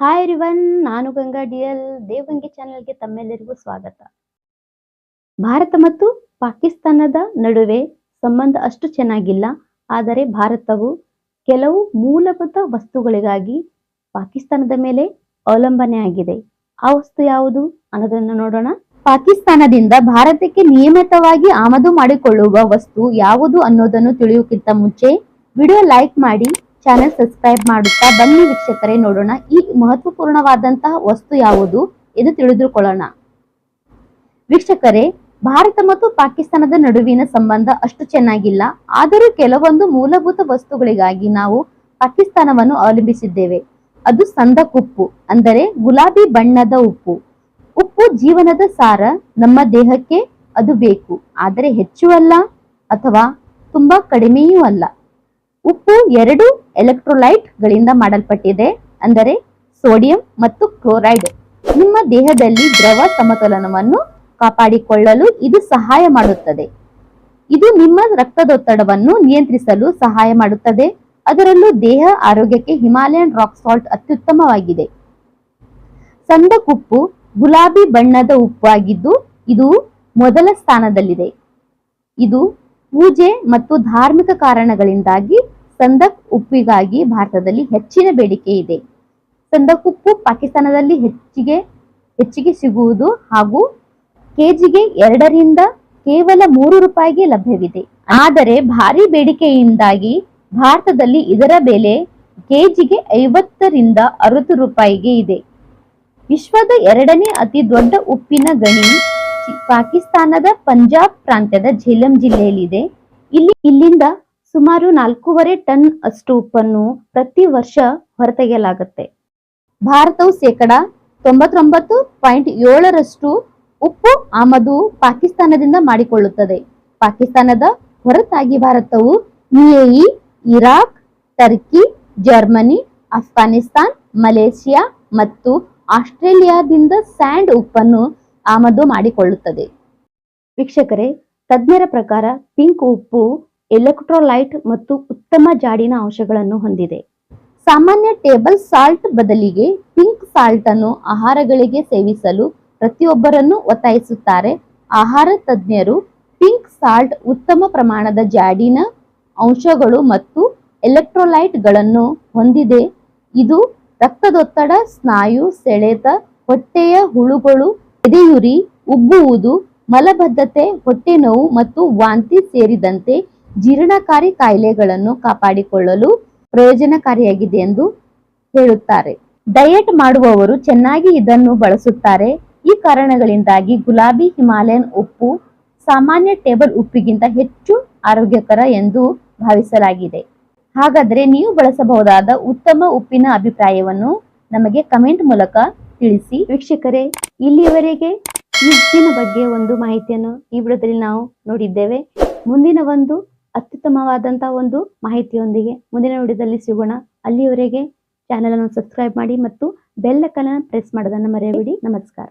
Hi ರಿವನ್ ನಾನು Ganga dual Devangi ಚಾನೆಲ್ಗೆ ತಮ್ಮೆಲ್ಲರಿಗೂ ಸ್ವಾಗತ. ಭಾರತ ಮತ್ತು ಪಾಕಿಸ್ತಾನದ ನಡುವೆ ಸಂಬಂಧ ಅಷ್ಟು ಚೆನ್ನಾಗಿಲ್ಲ, ಆದರೆ ಭಾರತವು ಕೆಲವು ಮೂಲಭೂತ ವಸ್ತುಗಳಿಗಾಗಿ ಪಾಕಿಸ್ತಾನದ ಮೇಲೆ ಅವಲಂಬನೆ ಆಗಿದೆ. ಆ ವಸ್ತು ಯಾವುದು ಅನ್ನೋದನ್ನು ನೋಡೋಣ. ಪಾಕಿಸ್ತಾನದಿಂದ ಭಾರತಕ್ಕೆ ನಿಯಮಿತವಾಗಿ ಆಮದು ಮಾಡಿಕೊಳ್ಳುವ ವಸ್ತು ಯಾವುದು ಅನ್ನೋದನ್ನು ತಿಳಿಯೋಕ್ಕಿಂತ ಮುಂಚೆ ವಿಡಿಯೋ ಲೈಕ್ ಮಾಡಿ ಚಾನೆಲ್ ಸಬ್ಸ್ಕ್ರೈಬ್ ಮಾಡುತ್ತಾ ಬನ್ನಿ ವೀಕ್ಷಕರೇ ನೋಡೋಣ ಈ ಮಹತ್ವಪೂರ್ಣವಾದಂತಹ ವಸ್ತು ಯಾವುದು ಎಂದು ತಿಳಿದುಕೊಳ್ಳೋಣ. ವೀಕ್ಷಕರೇ, ಭಾರತ ಮತ್ತು ಪಾಕಿಸ್ತಾನದ ನಡುವಿನ ಸಂಬಂಧ ಅಷ್ಟು ಚೆನ್ನಾಗಿಲ್ಲ. ಆದರೂ ಕೆಲವೊಂದು ಮೂಲಭೂತ ವಸ್ತುಗಳಿಗಾಗಿ ನಾವು ಪಾಕಿಸ್ತಾನವನ್ನು ಅವಲಂಬಿಸಿದ್ದೇವೆ. ಅದು ಸಂದಕ್ ಉಪ್ಪು ಅಂದರೆ ಗುಲಾಬಿ ಬಣ್ಣದ ಉಪ್ಪು. ಉಪ್ಪು ಜೀವನದ ಸಾರ, ನಮ್ಮ ದೇಹಕ್ಕೆ ಅದು ಬೇಕು. ಆದರೆ ಹೆಚ್ಚು ಅಲ್ಲ ಅಥವಾ ತುಂಬಾ ಕಡಿಮೆಯೂ ಅಲ್ಲ. ಉಪ್ಪು ಎರಡು ಎಲೆಕ್ಟ್ರೋಲೈಟ್ ಗಳಿಂದ ಮಾಡಲ್ಪಟ್ಟಿದೆ, ಅಂದರೆ ಸೋಡಿಯಂ ಮತ್ತು ಕ್ಲೋರೈಡ್. ನಿಮ್ಮ ದೇಹದಲ್ಲಿ ದ್ರವ ಸಮತೋಲನವನ್ನು ಕಾಪಾಡಿಕೊಳ್ಳಲು ಇದು ಸಹಾಯ ಮಾಡುತ್ತದೆ. ಇದು ನಿಮ್ಮ ರಕ್ತದೊತ್ತಡವನ್ನು ನಿಯಂತ್ರಿಸಲು ಸಹಾಯ ಮಾಡುತ್ತದೆ. ಅದರಲ್ಲೂ ದೇಹ ಆರೋಗ್ಯಕ್ಕೆ ಹಿಮಾಲಯನ್ ರಾಕ್ ಸಾಲ್ಟ್ ಅತ್ಯುತ್ತಮವಾಗಿದೆ. ಸಂದಕುಪ್ಪು ಗುಲಾಬಿ ಬಣ್ಣದ ಉಪ್ಪು ಆಗಿದ್ದು ಇದು ಮೊದಲ ಸ್ಥಾನದಲ್ಲಿದೆ. ಇದು ಪೂಜೆ ಮತ್ತು ಧಾರ್ಮಿಕ ಕಾರಣಗಳಿಂದಾಗಿ ಸಂದಕ್ ಉಪ್ಪಿಗಾಗಿ ಭಾರತದಲ್ಲಿ ಹೆಚ್ಚಿನ ಬೇಡಿಕೆ ಇದೆ. ಸಂದಕ್ ಉಪ್ಪು ಪಾಕಿಸ್ತಾನದಲ್ಲಿ ಹೆಚ್ಚಿಗೆ ಹೆಚ್ಚಿಗೆ ಸಿಗುವುದು ಹಾಗೂ ಕೆಜಿಗೆ ಎರಡರಿಂದ ಕೇವಲ ಮೂರು ರೂಪಾಯಿಗೆ ಲಭ್ಯವಿದೆ. ಆದರೆ ಭಾರಿ ಬೇಡಿಕೆಯಿಂದಾಗಿ ಭಾರತದಲ್ಲಿ ಇದರ ಬೆಲೆ ಕೆಜಿಗೆ ಐವತ್ತರಿಂದ ಅರವತ್ತು ರೂಪಾಯಿಗೆ ಇದೆ. ವಿಶ್ವದ ಎರಡನೇ ಅತಿ ದೊಡ್ಡ ಉಪ್ಪಿನ ಗಣಿ ಪಾಕಿಸ್ತಾನದ ಪಂಜಾಬ್ ಪ್ರಾಂತ್ಯದ ಝೇಲಂ ಜಿಲ್ಲೆಯಲ್ಲಿದೆ. ಇಲ್ಲಿ, ಇಲ್ಲಿಂದ ಸುಮಾರು ನಾಲ್ಕೂವರೆ ಟನ್ ಅಷ್ಟು ಉಪ್ಪನ್ನು ಪ್ರತಿ ವರ್ಷ ಹೊರತೆಗೆಯಲಾಗುತ್ತೆ. ಭಾರತವು ಶೇಕಡ ತೊಂಬತ್ತೊಂಬತ್ತು ಪಾಯಿಂಟ್ ಏಳರಷ್ಟು ಉಪ್ಪು ಆಮದು ಪಾಕಿಸ್ತಾನದಿಂದ ಮಾಡಿಕೊಳ್ಳುತ್ತದೆ. ಪಾಕಿಸ್ತಾನದ ಹೊರತಾಗಿ ಭಾರತವು UAE, Iraq, Turkey, Germany Afghanistan Malaysia ಮತ್ತು ಆಸ್ಟ್ರೇಲಿಯಾದಿಂದ ಸ್ಯಾಂಡ್ ಉಪ್ಪನ್ನು ಆಮದು ಮಾಡಿಕೊಳ್ಳುತ್ತದೆ. ವೀಕ್ಷಕರೇ, ತಜ್ಞರ ಪ್ರಕಾರ ಪಿಂಕ್ ಉಪ್ಪು ಎಲೆಕ್ಟ್ರೋಲೈಟ್ ಮತ್ತು ಉತ್ತಮ ಜಾಡಿನ ಅಂಶಗಳನ್ನು ಹೊಂದಿದೆ. ಸಾಮಾನ್ಯ ಟೇಬಲ್ ಸಾಲ್ಟ್ ಬದಲಿಗೆ ಪಿಂಕ್ ಸಾಲ್ಟ್ ಅನ್ನು ಆಹಾರಗಳಿಗೆ ಸೇವಿಸಲು ಪ್ರತಿಯೊಬ್ಬರನ್ನು ಒತ್ತಾಯಿಸುತ್ತಾರೆ. ಆಹಾರ ತಜ್ಞರು ಪಿಂಕ್ ಸಾಲ್ಟ್ ಉತ್ತಮ ಪ್ರಮಾಣದ ಜಾಡಿನ ಅಂಶಗಳು ಮತ್ತು ಎಲೆಕ್ಟ್ರೋಲೈಟ್ಗಳನ್ನು ಹೊಂದಿದೆ. ಇದು ರಕ್ತದೊತ್ತಡ, ಸ್ನಾಯು, ಸೆಳೆತ, ಹೊಟ್ಟೆಯ ಹುಳುಗಳು, ಎದೆಯುರಿ, ಉಬ್ಬುವುದು, ಮಲಬದ್ಧತೆ ಹೊಟ್ಟೆ ನೋವು ಮತ್ತು ವಾಂತಿ ಸೇರಿದಂತೆ ಜೀರ್ಣಕಾರಿ ಕಾಯಿಲೆಗಳನ್ನು ಕಾಪಾಡಿಕೊಳ್ಳಲು ಪ್ರಯೋಜನಕಾರಿಯಾಗಿದೆ ಎಂದು ಹೇಳುತ್ತಾರೆ. ಡಯಟ್ ಮಾಡುವವರು ಚೆನ್ನಾಗಿ ಇದನ್ನು ಬಳಸುತ್ತಾರೆ. ಈ ಕಾರಣಗಳಿಂದಾಗಿ ಗುಲಾಬಿ, ಹಿಮಾಲಯನ್ ಉಪ್ಪು ಸಾಮಾನ್ಯ ಟೇಬಲ್ ಉಪ್ಪಿಗಿಂತ ಹೆಚ್ಚು ಆರೋಗ್ಯಕರ ಎಂದು ಭಾವಿಸಲಾಗಿದೆ. ಹಾಗಾದರೆ ನೀವು ಬಳಸಬಹುದಾದ ಉತ್ತಮ ಉಪ್ಪಿನ ಅಭಿಪ್ರಾಯವನ್ನು ನಮಗೆ ಕಮೆಂಟ್ ಮೂಲಕ ತಿಳಿಸಿ. ವೀಕ್ಷಕರೇ ಇಲ್ಲಿಯವರೆಗೆ ಈ ಉಪ್ಪಿನ ಬಗ್ಗೆ ಒಂದು ಮಾಹಿತಿಯನ್ನು ಈ ವಿಡಿಯೋದಲ್ಲಿ ನಾವು ನೋಡಿದ್ದೇವೆ. ಮುಂದಿನ ಒಂದು ಅತ್ಯುತ್ತಮವಾದಂತಹ ಒಂದು ಮಾಹಿತಿಯೊಂದಿಗೆ ಮುಂದಿನ ವಿಡಿಯೋದಲ್ಲಿ ಸಿಗೋಣ. ಅಲ್ಲಿಯವರೆಗೆ ಚಾನೆಲ್ ಅನ್ನು ಸಬ್ಸ್ಕ್ರೈಬ್ ಮಾಡಿ ಮತ್ತು ಬೆಲ್ ಅನ್ನು ಪ್ರೆಸ್ ಮಾಡೋದನ್ನು ಮರೆಯಬೇಡಿ. ನಮಸ್ಕಾರ.